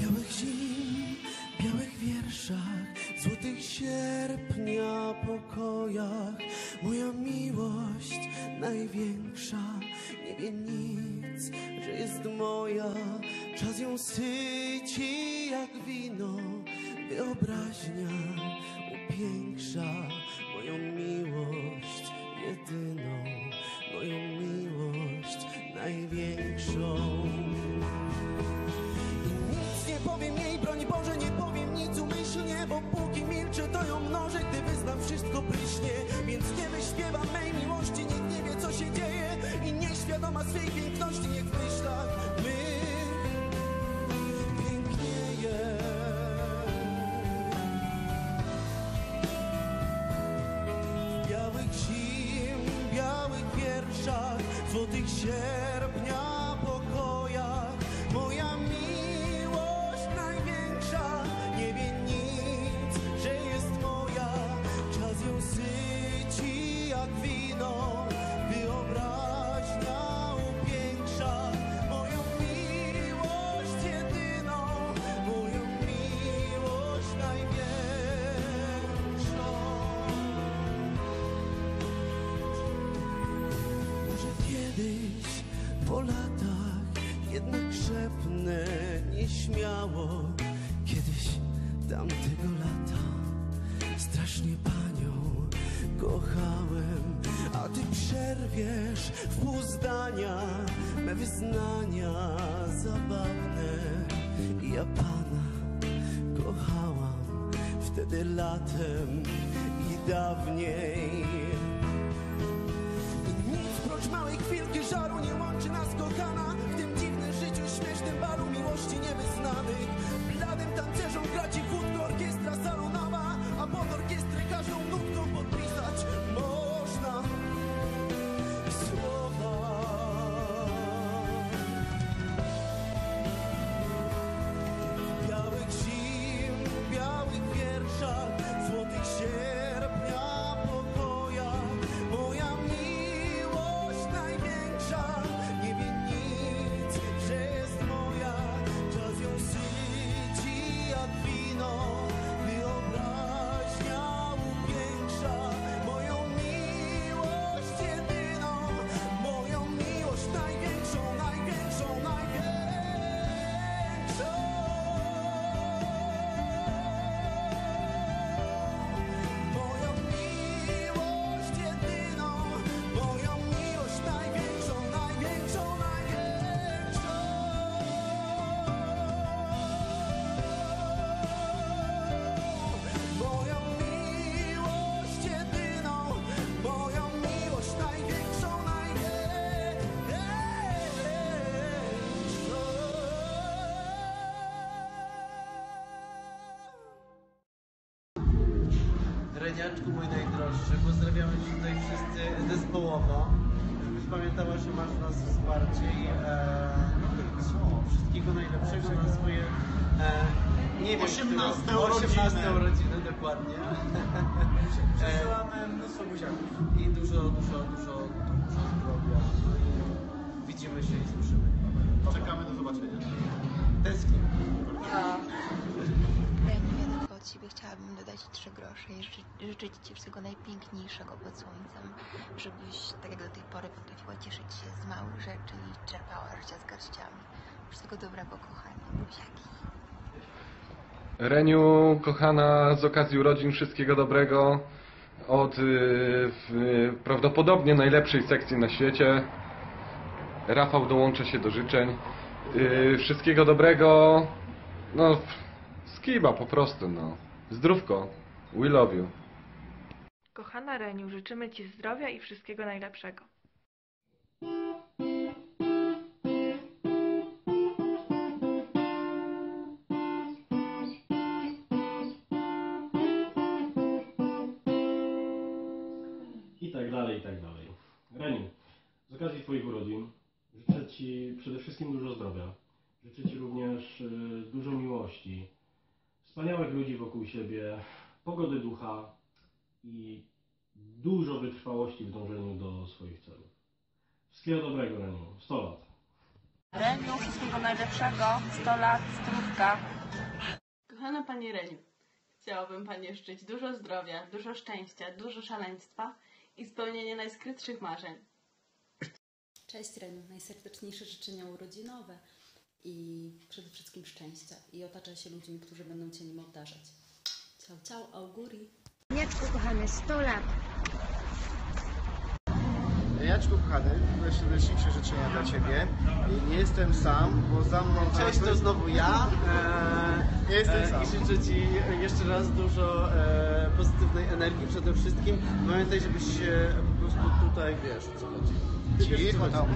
Białych zim, białych wierszach, złotych sierpnia pokojach. Moja miłość największa nie wie nic, że jest moja. Czas ją syci jak wino, wyobraźnia upiększa moją milczę, to ją mnożę, gdy wyznam wszystko pryśnie. Więc nie wyśpiewam mej miłości, nikt nie wie, co się dzieje i nieświadoma swej piękności, niech w myślach my po latach jednak szepnę nieśmiało. Kiedyś tamtego lata strasznie panią kochałem A ty przerwiesz w pół zdania me wyznania zabawne. Ja pana kochałam wtedy latem i dawniej prócz małej chwilki żaru nie łączy nas kochana Reniaczku mój najdroższy, pozdrawiamy Cię tutaj wszyscy zespołowo. Żebyś pamiętała, że masz w nas wsparcie i e, no i co, wszystkiego najlepszego na swoje e, nie wiem, 18 które- urodziny. 18 urodziny dokładnie. Przesyłamy mnóstwo buziaków. I dużo, dużo, dużo, dużo zdrowia. No i widzimy się i słyszymy. Czekamy do zobaczenia. Tęsknię. Ja, Reniu, ja tylko od chciałabym dodać trzy grosze i życzy, życzyć Ci wszystkiego najpiękniejszego pod słońcem, żebyś tak jak do tej pory potrafiła cieszyć się z małych rzeczy i czerpała życia z garściami. Wszystkiego dobrego, kochanie. Buziaki. Reniu, kochana, z okazji urodzin wszystkiego dobrego od y, w, prawdopodobnie najlepszej sekcji na świecie. Rafał dołącza się do życzeń. Y, wszystkiego dobrego. No, skiba po prostu, no. Zdrówko. We love you. Kochana Reniu, życzymy Ci zdrowia i wszystkiego najlepszego. I tak dalej, i tak dalej. Reniu, z okazji Twoich urodzin życzę Ci przede wszystkim dużo zdrowia. Życzę Ci również y, dużo miłości, wspaniałych ludzi wokół siebie, pogody ducha i dużo wytrwałości w dążeniu do swoich celów. Wszystkiego dobrego, Reniu. 100 lat. Reniu, wszystkiego najlepszego, 100 lat, zdrówka. Kochana Pani Reniu, Chciałabym Pani życzyć dużo zdrowia, dużo szczęścia, dużo szaleństwa i spełnienia najskrytszych marzeń. Cześć Reniu, najserdeczniejsze życzenia urodzinowe i przede wszystkim szczęścia i otacza się ludźmi, którzy będą Cię nim obdarzać. Ciao, ciao, auguri! Jacku, kochany, 100 lat. Jaczku kochany, najserdeczniejsze życzenia dla Ciebie. I Nie jestem sam, bo za mną... Cześć, to znowu ja. E, Nie jestem e, sam. I życzę Ci jeszcze raz dużo e, pozytywnej energii przede wszystkim. Pamiętaj, żebyś się po prostu tutaj, wiesz o co chodzi. Cicho chodzi. tam.